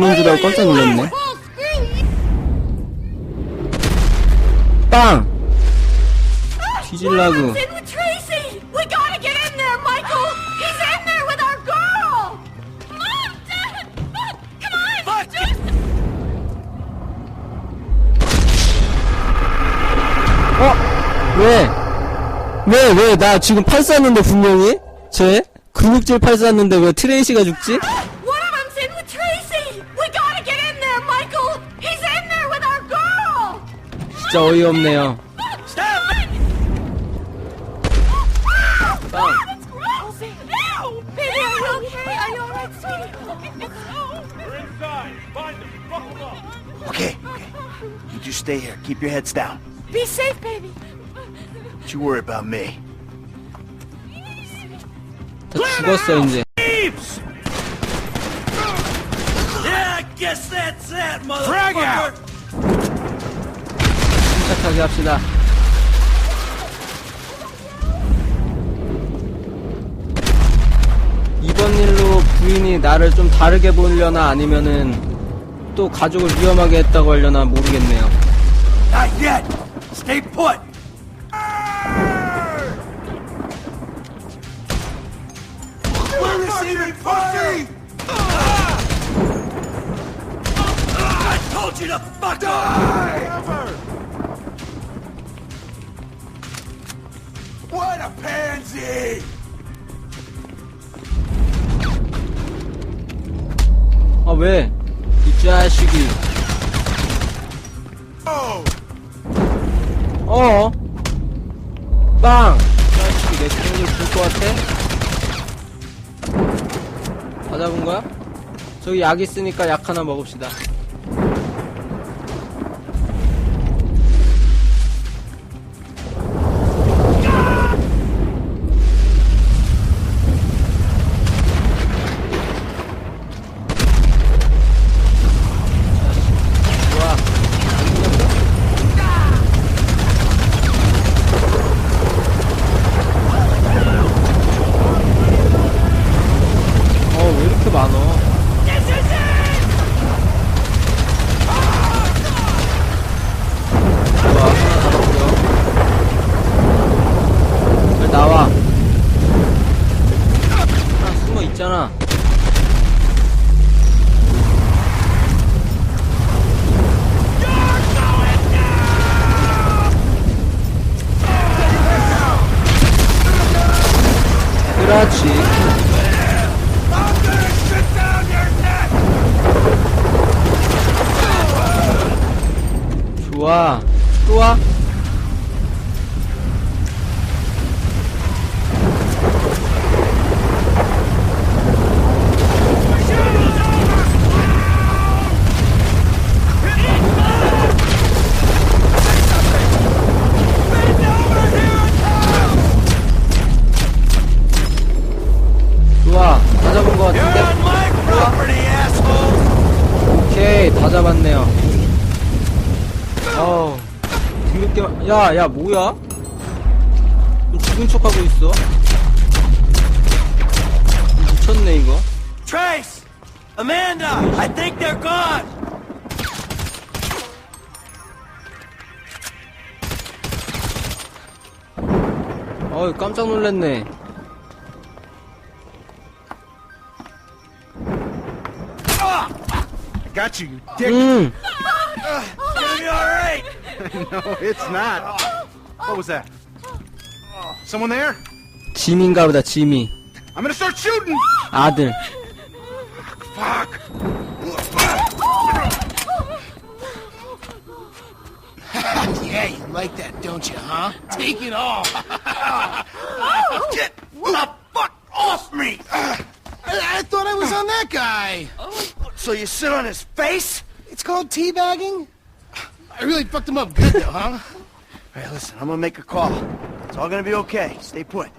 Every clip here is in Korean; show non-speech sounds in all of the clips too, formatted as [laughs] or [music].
알고 깜짝 놀랐네. 빵! 뒤질라고. 어? 왜? 왜, 왜? 나 지금 팔 쐈는데, 분명히? 쟤? 근육질 팔 쐈는데 왜 트레이시가 죽지? 진짜 어이없네요. Stop! 빵. That's gross. Ew. Baby, are you okay? Are you alright, sweetie? We're inside. Find them. Fuck them up. Okay, okay. You just stay here. Keep your heads down. Be safe, baby. Don't you worry about me. 다 죽었어, 이제. Thieves! Yeah, I guess that's that, Frag motherfucker! 침착하게 합시다. 이번 일로 부인이 나를 좀 다르게 보려나 아니면은 또 가족을 위험하게 했다고 하려나 모르겠네요. Not yet. Stay put. We're receiving pussy. I told you to fuck off! Pansy! 아 왜? 이 자식이. 어? 빵! 이 자식이 내 친구를 줄것 같아? 다 잡은 거야? 저기 약 있으니까 약 하나 먹읍시다. 야, 야, 뭐야? 좀 죽은 척 하고 있어. 미쳤네, 이거. Trace! Amanda! I think they're gone! 어이, 깜짝 놀랐네. Got you, you dick. 음, It's gonna be alright! No, it's not. What was that? Someone there? 짐인가 보다, 짐이. I'm gonna start shooting. 아들. Fuck. [laughs] yeah, you like that, don't you, huh? Take it off. [laughs] Get the fuck off me! I, I thought I was on that guy. So you sit on his face? It's called teabagging. I really fucked him up good, though, huh? All right, listen, I'm gonna make a call. It's all gonna be okay. Stay put.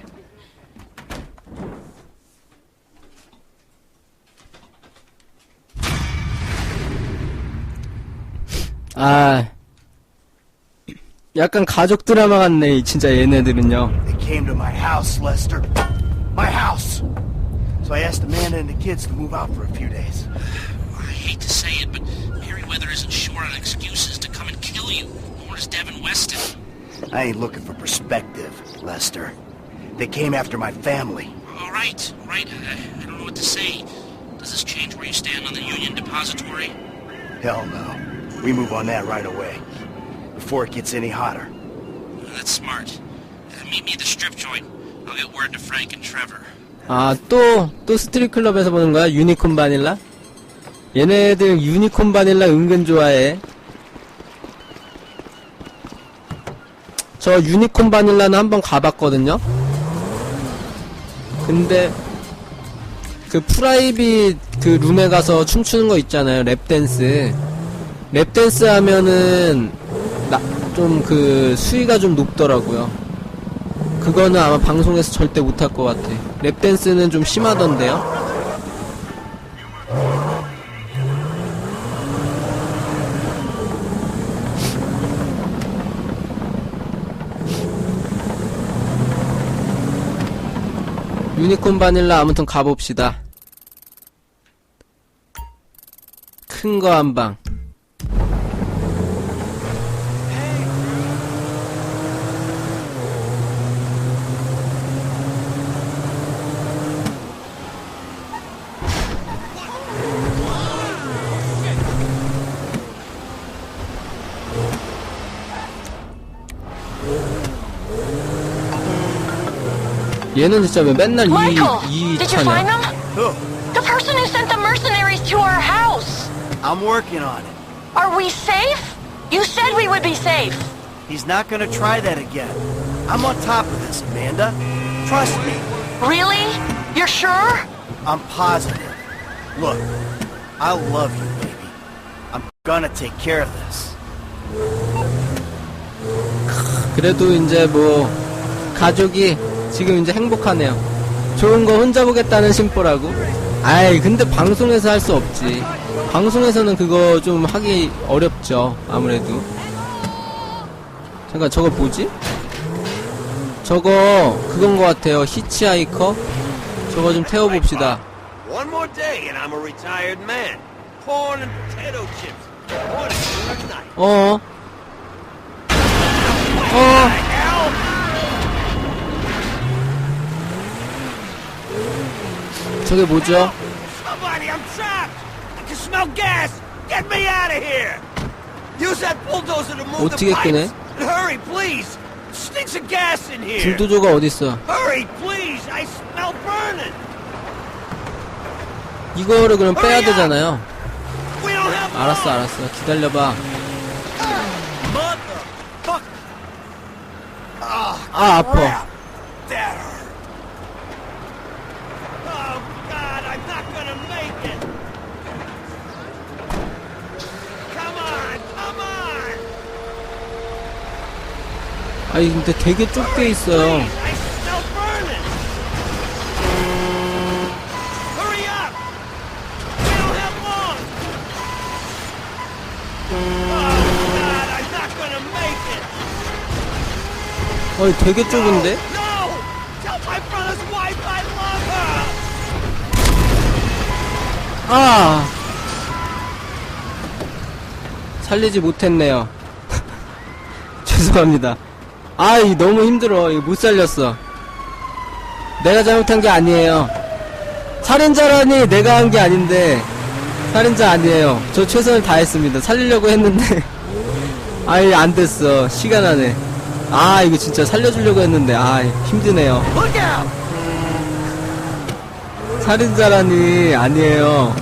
아. 약간 가족 드라마 같네, 진짜 얘네들은요. They came to my house, Lester. My house. So I asked Amanda and the kids to move out for a few days. I ain't looking for perspective, Lester. They came after my family. All right, all right. I, I don't know what to say. Does this change where you stand on the Union Depository? Hell no. We move on that right away. Before it gets any hotter. That's smart. Uh, meet me at the strip joint. I'll get word to Frank and Trevor. 아, 또, 또 스트릿 클럽에서 보는 거야? 유니콘 바닐라? 얘네들 유니콘 바닐라 은근 좋아해. 저 유니콘 바닐라는 한번 가봤거든요? 근데, 그 프라이빗 그 룸에 가서 춤추는 거 있잖아요. 랩댄스. 랩댄스 하면은, 나, 좀 그, 수위가 좀 높더라고요. 그거는 아마 방송에서 절대 못할 것 같아. 랩댄스는 좀 심하던데요? 유니콘 바닐라 아무튼 가봅시다. 큰 거 한 방. 얘는 진짜 왜 맨날 이, Michael, 이 did you 차냐? find them? Who? The person who sent the mercenaries to our house. I'm working on it. Are we safe? You said we would be safe. He's not gonna try that again. I'm on top of this, Amanda. Trust me. Really? You're sure? I'm positive. Look, I love you, baby. I'm gonna take care of this. 그래도 이제 뭐 가족이 지금 이제 행복하네요. 좋은 거 혼자 보겠다는 심보라고. 아이 근데 방송에서 할 수 없지. 방송에서는 그거 좀 하기 어렵죠. 아무래도. 잠깐 저거 뭐지? 저거 그건 것 같아요. 히치하이커. 저거 좀 태워봅시다. One more day and I'm a retired man. Corn and potato chips. What a good night. 어. 어. That bulldozer to move 어떻게 the 끄네? pipes. And hurry, please. Stinks of gas in here. 불도저가 어딨어? 이거를 그럼 빼야 되잖아요. 알았어. 알았어. 기다려봐. 아, 아파. That hurt. Oh, God, I'm not gonna make it. Come on, come on. 아니, 근데 되게 좁게 있어요. Oh. 어이, 되게 좁은데? 아! 살리지 못했네요. 죄송합니다. 아, 이 너무 힘들어. 이거 못 살렸어. 내가 잘못한 게 아니에요. 살인자라니 내가 한 게 아닌데, 살인자 아니에요. 저 최선을 다했습니다. 살리려고 했는데, [laughs] 아이, 안 됐어. 시간 안에. 아, 이거 진짜 살려주려고 했는데, 아, 힘드네요. 살인자라니 아니에요.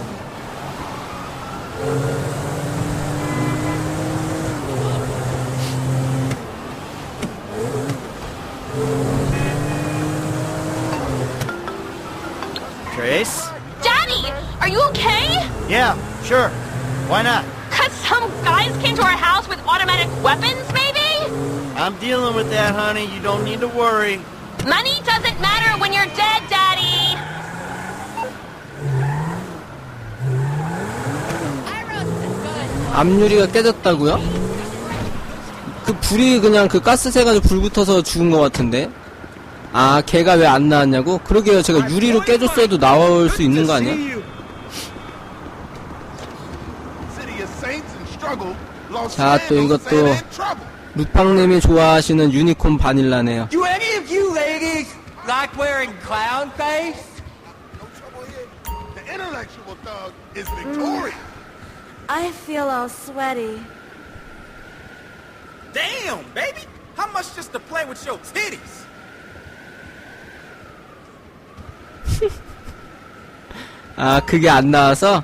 Yeah, sure. Why not? Cause some guys came to our house with automatic weapons, maybe? I'm dealing with that, honey. You don't need to worry. Money doesn't matter when you're dead, Daddy. 앞유리가 깨졌다고요? 그 불이 그냥 그 가스새 가지고 불 붙어서 죽은 것 같은데? 아, 걔가 왜 안 나왔냐고? 그러게요. 제가 유리로 깨줬어도 나올 수 있는 거 아니야? 자, 또 이것도 trouble. 루팡님이 좋아하시는 유니콘 바닐라네요. Do any of you ladies like wearing clown face? The intellectual thug is Victoria. I feel all sweaty. Damn, baby! How much just to play with your titties? 아, 그게 안 나와서?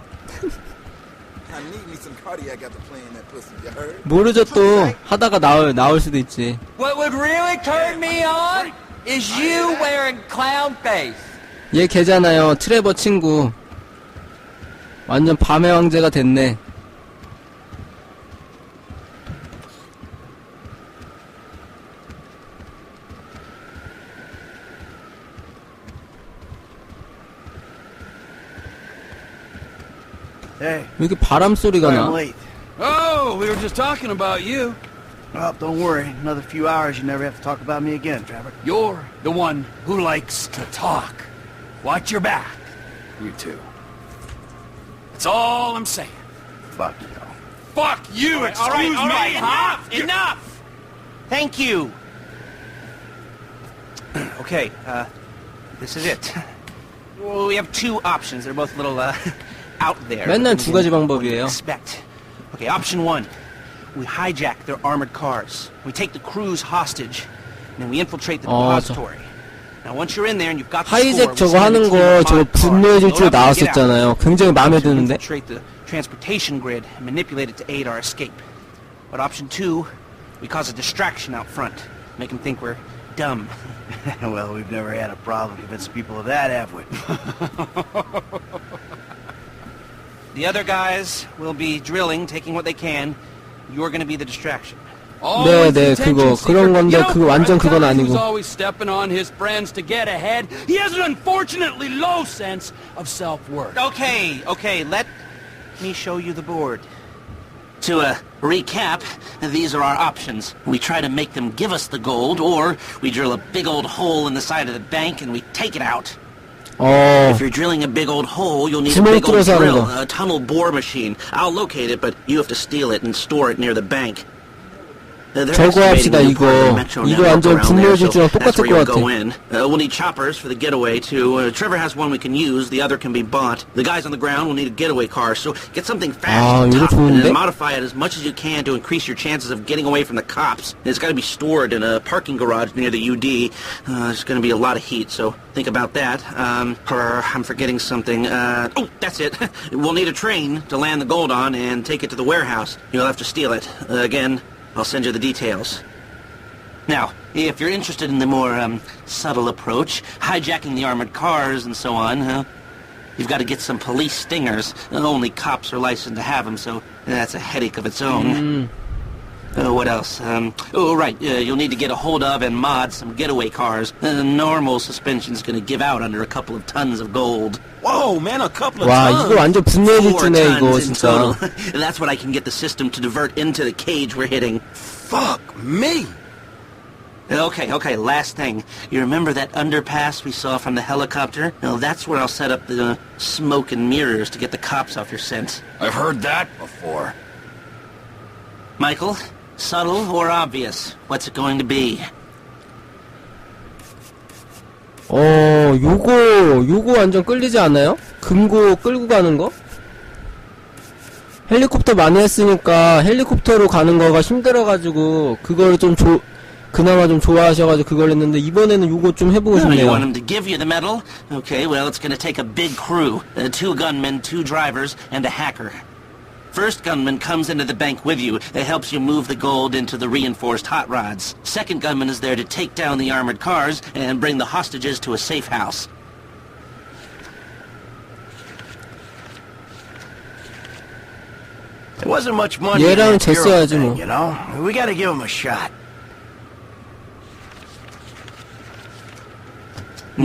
I need me some cardiac after playing that pussy, you heard? 모르죠, 또. 하다가 나올, 나올 수도 있지. What would really turn me on is you wearing clown face. 얘 걔잖아요. 트레버 친구. 완전 밤의 왕제가 됐네. Hey, 왜 이렇게 바람 소리가 sorry I'm 나? late. Oh, we were just talking about you. Well, don't worry. Another few hours, you never have to talk about me again, Trevor. You're the one who likes to talk. Watch your back, you two. That's all I'm saying. Fuck you. Fuck you, excuse me, huh? Enough! Thank you. [clears throat] okay, uh, this is it. [laughs] Well, we have two options. They're both a little, uh, out [laughs] there. 맨날 두 가지 What do you 방법이에요. Expect. Okay, option one. We hijack their armored cars. We take the crews hostage. And then we infiltrate the 어, 저- depository. Now, once you're in there and you've got the 하이잭 score, we 저거 send 하는 a team 거 of 저거 armored cars. 분노의 질주 Load up and get out. 나왔었잖아요. 굉장히 마음에 Option 드는데. Infiltrate the transportation grid and manipulate it to aid our escape. But option two, we cause a distraction out front. Make them think we're dumb. [laughs] well, we've never had a problem convincing people of that, have we? [laughs] The other guys will be drilling, taking what they can. You're gonna be the distraction. 네, 네, 그거, 그런 건데, 그거 완전 그건 아니고. always stepping on his friends to get ahead. He has an unfortunately low sense of self-worth. Okay, okay, let me show you the board. To uh, recap, these are our options. We try to make them give us the gold, or we drill a big old hole in the side of the bank and we take it out. Oh. If you're drilling a big old hole, you'll need a big old drill, a tunnel bore machine. I'll locate it, but you have to steal it and store it near the bank. Uh, they're 저거 excavating 합시다, a new part of the 이거. metro 이거 network 완전 around 분노의 there, so 질주랑 that's 똑같을 where you'll 것 go 같아. in. Uh, we'll need choppers for the getaway, too. Uh, Trevor has one we can use. The other can be bought. The guys on the ground will need a getaway car, so get something fast 아, and 이거 tough, and 좋은데? then modify it as much as you can to increase your chances of getting away from the cops. It's got to be stored in a parking garage near the UD. Uh, there's going to be a lot of heat, so think about that. Um, er, I'm forgetting something. Uh, oh, that's it. [laughs] we'll need a train to land the gold on and take it to the warehouse. You'll have to steal it. Uh, again, I'll send you the details. Now, if you're interested in the more um, subtle approach, hijacking the armored cars and so on, huh? You've got to get some police stingers. Only cops are licensed to have them, so that's a headache of its own. Uh, what else? Um, oh, right. Uh, you'll need to get a hold of and mod some getaway cars. Uh, normal suspension's going to give out under a couple of tons of gold. Whoa, man, a couple of 와, tons. 이거 완전 분노의 Four 질주네, 이거, tons in 진짜. total. That's what I can get the system to divert into the cage we're hitting. Fuck me. Okay, okay, last thing. You remember that underpass we saw from the helicopter? Well, that's where I'll set up the uh, smoke and mirrors to get the cops off your scent. I've heard that before. Michael, subtle or obvious? What's it going to be? 어, 요거, 요거 완전 끌리지 않아요? 금고 끌고 가는 거? 헬리콥터 많이 했으니까 헬리콥터로 가는 거가 힘들어가지고, 그걸 좀 조, 그나마 좀 좋아하셔가지고 그걸 했는데, 이번에는 요거 좀 해보고 Oh, 싶네요. him to give you the medal? Okay, well, it's going to take a big crew. Uh, two gunmen, two drivers, and a hacker. First gunman comes into the bank with you. It helps you move the gold into the reinforced hot rods. Second gunman is there to take down the armored cars and bring the hostages to a safe house. There wasn't much money in 얘랑 that Bureau 쟀어야지, thing, 뭐. you know? We gotta give him a shot.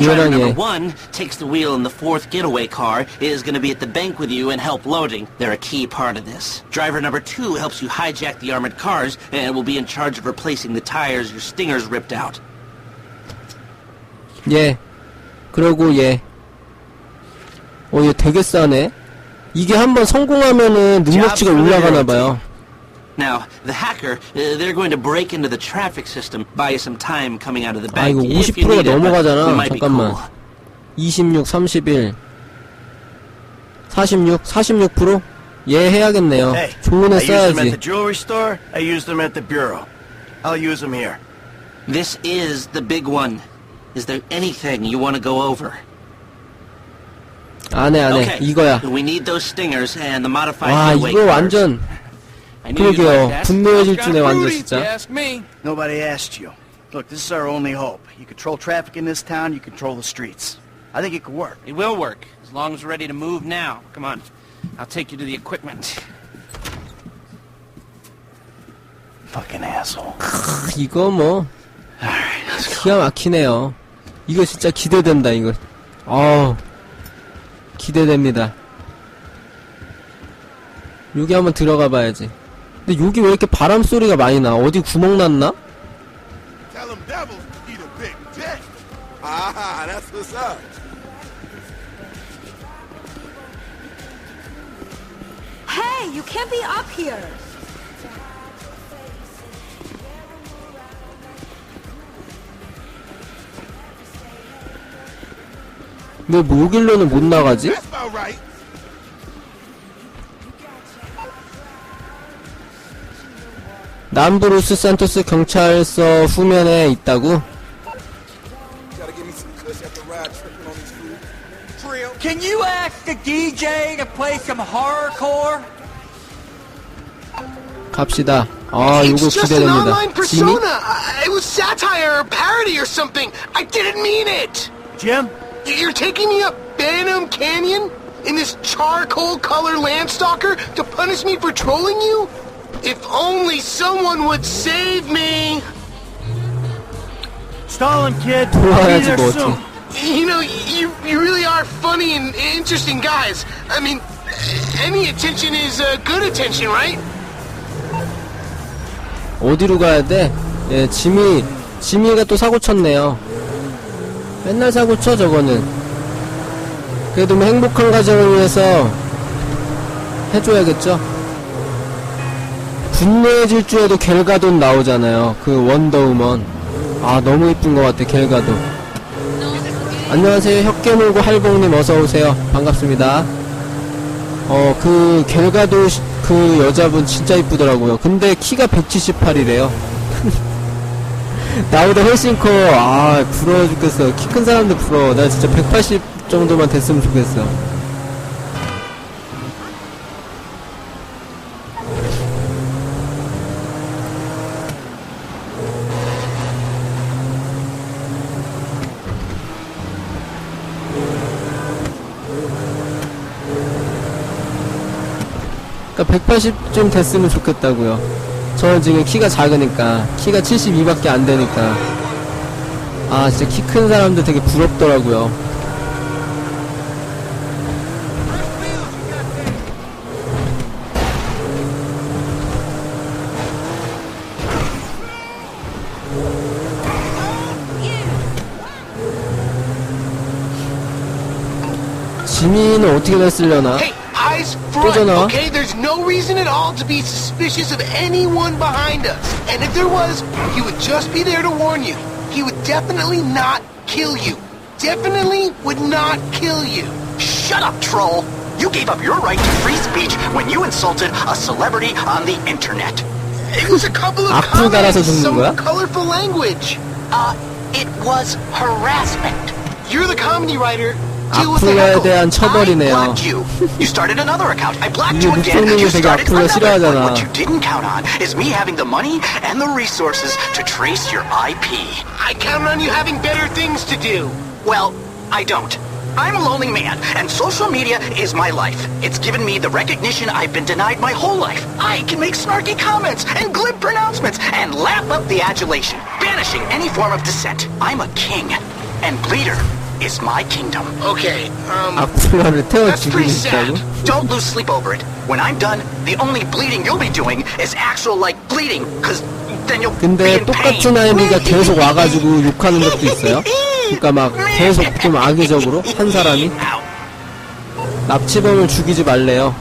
Driver number 얘. one takes the wheel in the fourth getaway car, is going to be at the bank with you and help loading. They're a key part of this. Driver number two helps you hijack the armored cars and will be in charge of replacing the tires your stingers ripped out. 예. 그러고 얘. 어, 얘 되게 싸네. 이게 한번 성공하면은 능력치가 the 올라가나 봐요. Now, the hacker, uh, they're going to break into the traffic system, buy you some time coming out of the 아 bank. 이거 if you 50%가 need it, but 넘어가잖아 we might be 잠깐만 cool. 26 31 46 46%? 예 해야겠네요 Hey, 좋은 애 I used them at the 써야지 jewelry store. I used them at the bureau. I'll use them here. This is the big one. Is there anything you want to go over? 안해 안해 okay. 이거야 We need those stingers and the modified 와 getaway 이거 cars. 완전 I knew you'd 그러게요. 줄에 kinda 완전 진짜. Nobody asked you. Look, this is our only hope. You control traffic in this town, you control the streets. I think it could work. It will work, as long as we're ready to move now. Come on. I'll take you to the equipment. Fucking asshole. 이거 뭐 기가 막히네요 이거 진짜 기대된다 이거 어 기대됩니다 여기 한번 들어가 봐야지 근데 여기 왜 이렇게 바람 소리가 많이 나 어디 구멍 났나? Tell them devils eat a big dick. Ah, that's what's up. Hey, you can't be up here. 왜뭐 여길로는 못 나가지? 남부 로스 산토스 경찰서 후면에 있다고? Can you ask the DJ to play some horrorcore? 갑시다 아 이거 기대됩니다 지미? It was satire or parody or something. I didn't mean it. Jim? You're taking me up Banham Canyon in this charcoal color landstalker to punish me for trolling you? If only someone would save me. Stalin, kid. I'll be there 뭐 soon. You know, you, you really are funny and interesting guys. I mean, any attention is uh, good attention, right? 어디로 가야 돼? 예, 지미, 지미가 또 사고 쳤네요. 맨날 사고 쳐, 저거는. 그래도 뭐 행복한 가정을 위해서 해줘야겠죠? 분노의 질주에도 겔가돈 나오잖아요. 그 원더우먼. 아, 너무 이쁜 것 같아, 겔가돈. 안녕하세요, 혁개놀고 할봉님 어서 오세요. 반갑습니다. 어, 그, 겔가도, 시- 그 여자분 진짜 이쁘더라고요. 근데 키가 178이래요. [laughs] 나보다 훨씬 커. 아, 부러워 죽겠어. 키 큰 사람도 부러워. 나 진짜 180 정도만 됐으면 좋겠어. 그니까 180좀 됐으면 좋겠다고요. 저는 지금 키가 작으니까 키가 72밖에 안 되니까 아 진짜 키 큰 사람들 되게 부럽더라고요. 지민은 어떻게 됐으려나? Eyes front, okay? There's no reason at all to be suspicious of anyone behind us. And if there was, he would just be there to warn you. He would definitely not kill you. Definitely would not kill you. Shut up, troll. You gave up your right to free speech when you insulted a celebrity on the internet. It was a couple of comments in some colorful language. Uh, it was harassment. You're the comedy writer. Deal with the 앞으로에 heckle. 대한 I 처벌이네요. blocked you. You started another account. I blocked 이게 you again. 목소리를 You 되게 started 앞으로 another. But 싫어하잖아. what you didn't count on is me having the money and the resources to trace your IP. I count on you having better things to do. Well, I don't. I'm a lonely man, and social media is my life. It's given me the recognition I've been denied my whole life. I can make snarky comments and glib pronouncements and lap up the adulation, banishing any form of dissent. I'm a king, and Bleeder is my kingdom. Okay, um, 앞으로를 태워 죽이겠다고? sad. Don't lose sleep over it. When I'm done, the only bleeding you'll be doing is actual, like, bleeding, cause then you'll be 근데 in pain. 똑같은 아이미가 계속 와가지고 욕하는 것도 있어요. 그러니까 막 계속 좀 악의적으로 한 사람이. 납치범을 죽이지 말래요.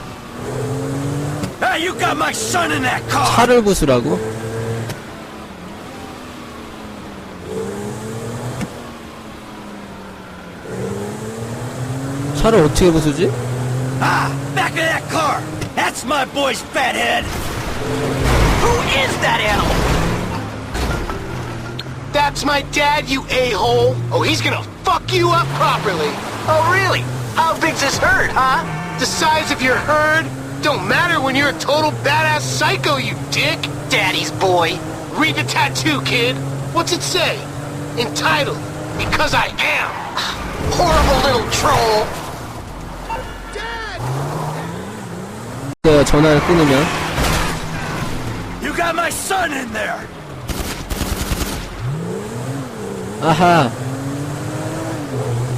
In! 차를 부수라고? 차를 어떻게 부수지? Ah, back of that car! That's my boy's fathead! Who is that animal? That's my dad, you a-hole. Oh, he's gonna fuck you up properly. Oh, really? How big's this herd, huh? The size of your herd don't matter when you're a total badass psycho, you dick. Daddy's boy. Read the tattoo, kid. What's it say? Entitled, Because I Am. [sighs] Horrible little troll. 그 전화를 끊으면! 아하.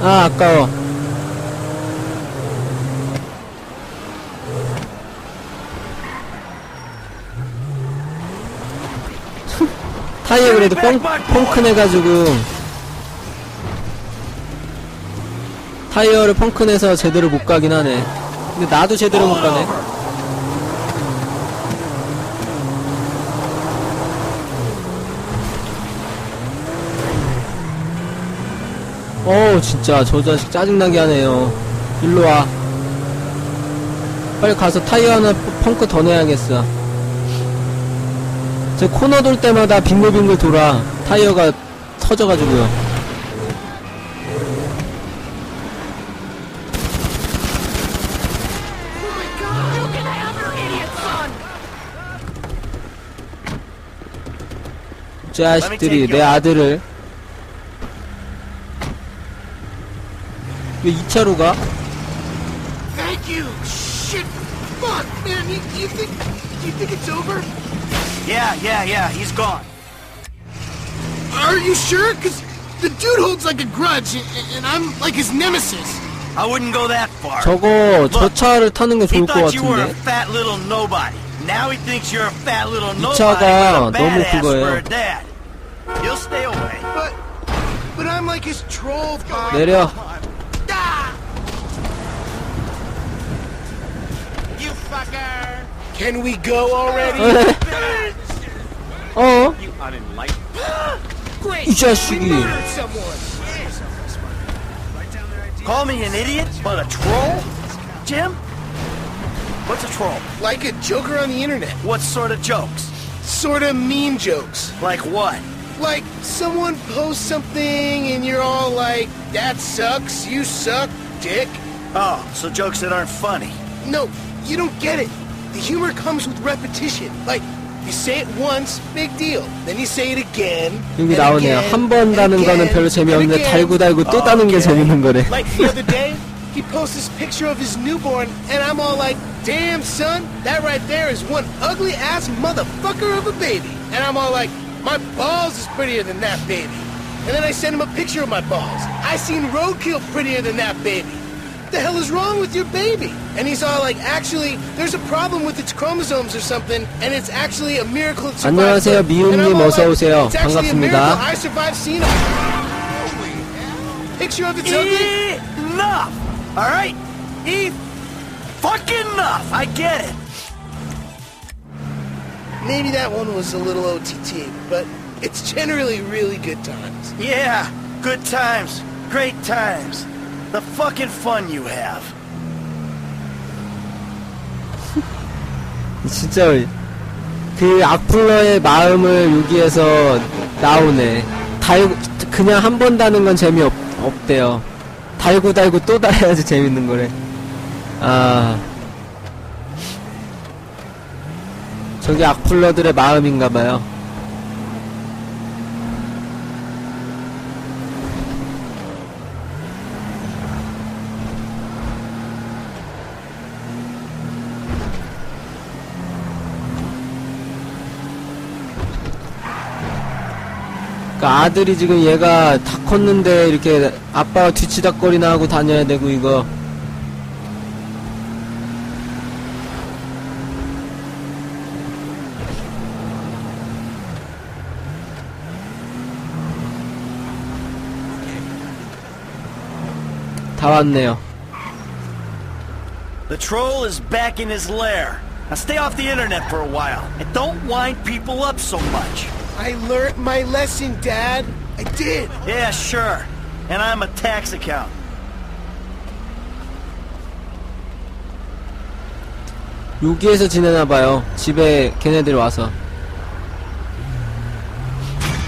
아 아까워. [laughs] 타이어 그래도 펑, 펑크내가지고. 타이어를 펑크내서 제대로 못 가긴 하네. 근데 나도 제대로 못 가네 어우 진짜 저 자식 짜증나게 하네요. 일로와. 빨리 가서 타이어 하나 펑크 더 내야겠어. 저 코너 돌 때마다 빙글빙글 돌아. 타이어가 터져가지고요! 자식들이 내 아들을 왜 2차로 가? Thank you. Shit. Fuck, man. You, you think you think it's over? Yeah, yeah, yeah, he's gone. Are you sure? Cause the dude holds like a grudge, and, and I'm like his nemesis. I wouldn't go that far. 저거 저 차를 타는 게 He 좋을 것 thought you were a 같은데 fat little nobody. Now he thinks you're a fat little nobody 차가 with a 너무 badass 그거예요. for a dad. You'll stay away. But but I'm like his troll. Pop. 내려 Can we go already? [laughs] oh. You unenlightened. [gasps] Great. You just someone. Call me an idiot, but a troll? Jim? What's a troll? Like a joker on the internet. What sort of jokes? Sort of mean jokes. Like what? Like someone posts something and you're all like, that sucks, you suck, dick. Oh, so jokes that aren't funny. No, you don't get it. The humor comes with repetition. Like, you say it once, big deal. Then you say it again. 여기 and 나오네요 again, 한 번 and 다는 거는 again, 별로 and 재미없는데 again. 달고 달고 또 따는 게 Okay. 재밌는 거래 Like the other day, he posts this picture of his newborn, and I'm all like, damn, son, that right there is one ugly ass motherfucker of a baby. And I'm all like, my balls is prettier than that baby. And then I send him a picture of my balls. I seen roadkill prettier than that baby. The hell is wrong with your baby? And he's all like, actually, there's a problem with its chromosomes or something, and it's actually a miracle it survived. 안녕하세요, birth." 미움님 And I'm all 어서 like, 오세요. It's actually a 반갑습니다. miracle I survived seeing a picture of its ugly. Enough! Alright? E fucking enough! I get it. Maybe that one was a little OTT, but it's generally really good times. Yeah, good times. Great times. The fucking fun you have. [laughs] 진짜 그 악플러의 마음을 여기에서 나오네. 달고 그냥 한 번 다는 건 재미 없, 없대요. 달고 달고 또 달아야지 [laughs] 재밌는 거래. 아 저게 악플러들의 마음인가봐요. 그 아들이 지금 얘가 다 컸는데 이렇게 아빠가 뒤치다거리나 하고 다녀야 되고 이거 다 왔네요. The troll is back in his lair. Now stay off the internet for a while, and don't wind people up so much. I learned my lesson, Dad. I did. Yeah, sure. And I'm a tax accountant. 여기에서 지내나봐요. 집에 걔네들이 와서.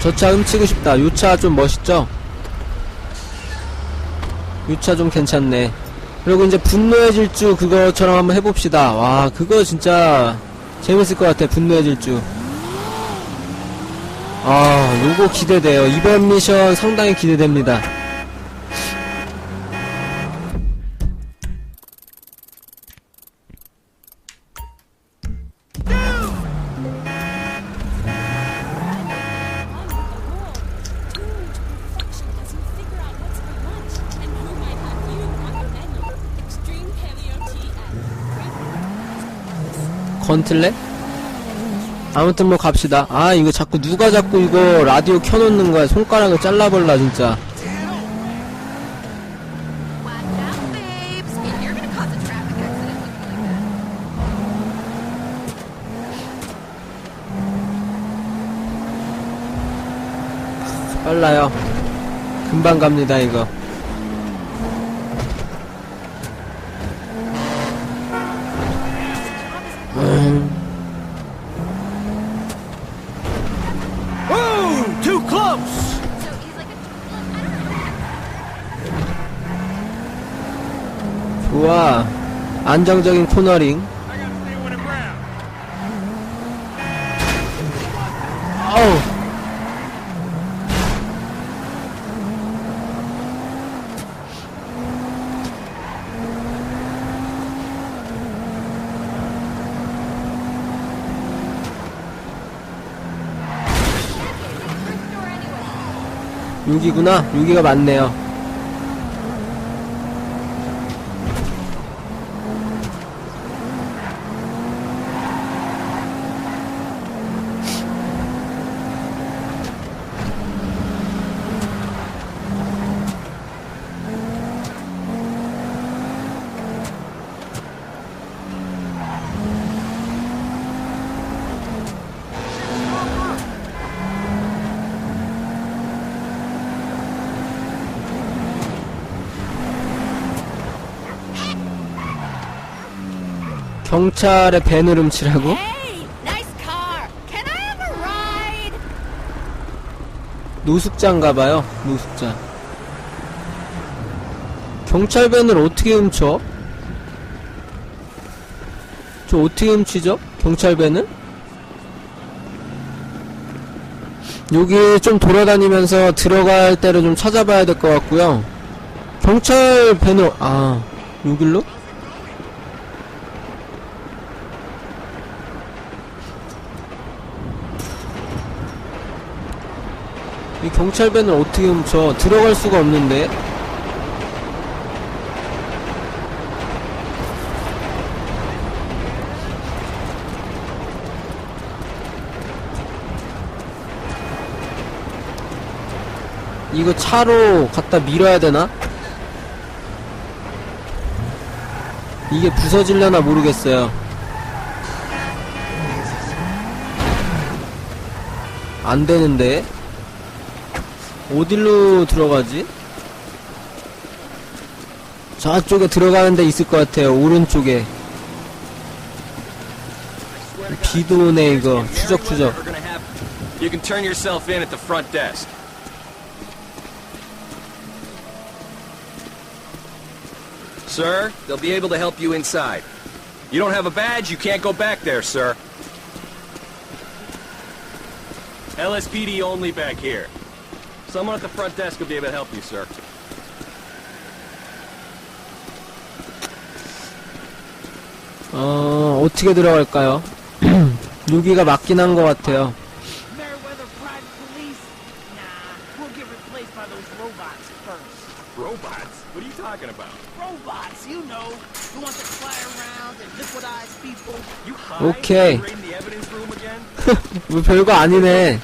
저 차 훔치고 싶다. 요 차 좀 멋있죠? 요 차 좀 괜찮네. 그리고 이제 분노의 질주 그거처럼 한번 해봅시다. 와, 그거 진짜 재밌을 것 같아. 분노의 질주. 아, 요거 기대돼요. 이번 미션 상당히 기대됩니다. 건틀렛? 아무튼 뭐 갑시다. 아 이거 자꾸 누가 자꾸 이거 라디오 켜놓는 거야. 손가락을 잘라볼라 진짜. 빨라요. 금방 갑니다 이거. 안정적인 코너링. 어우. 여기구나. 여기가 맞네요. 경찰의 밴을 훔치라고? 노숙자인가봐요. 노숙자. 경찰 밴을 어떻게 훔쳐? 저 어떻게 훔치죠? 경찰 밴을? 여기 좀 돌아다니면서 들어갈 때를 좀 찾아봐야 될 것 같고요. 경찰 밴을 아 여길로? 이 경찰 밴을 어떻게 훔쳐? 들어갈 수가 없는데. 이거 차로 갖다 밀어야 되나? 이게 부서질려나 모르겠어요. 안 되는데. 어디로 들어가지? 저쪽에 들어가는 데 있을 것 같아요. 오른쪽에. 비도 오네, 이거. 추적추적. You can turn yourself in at the front desk. Someone at the front desk will be able to help you, sir. 어, 어떻게 들어갈까요? 여기가 맞긴 한 것 같아요. Robots? What are you talking about? Robots, you know, the ones that fly around and liquidize people. You high? Okay. Raiding the evidence room again? 뭐 별거 아니네.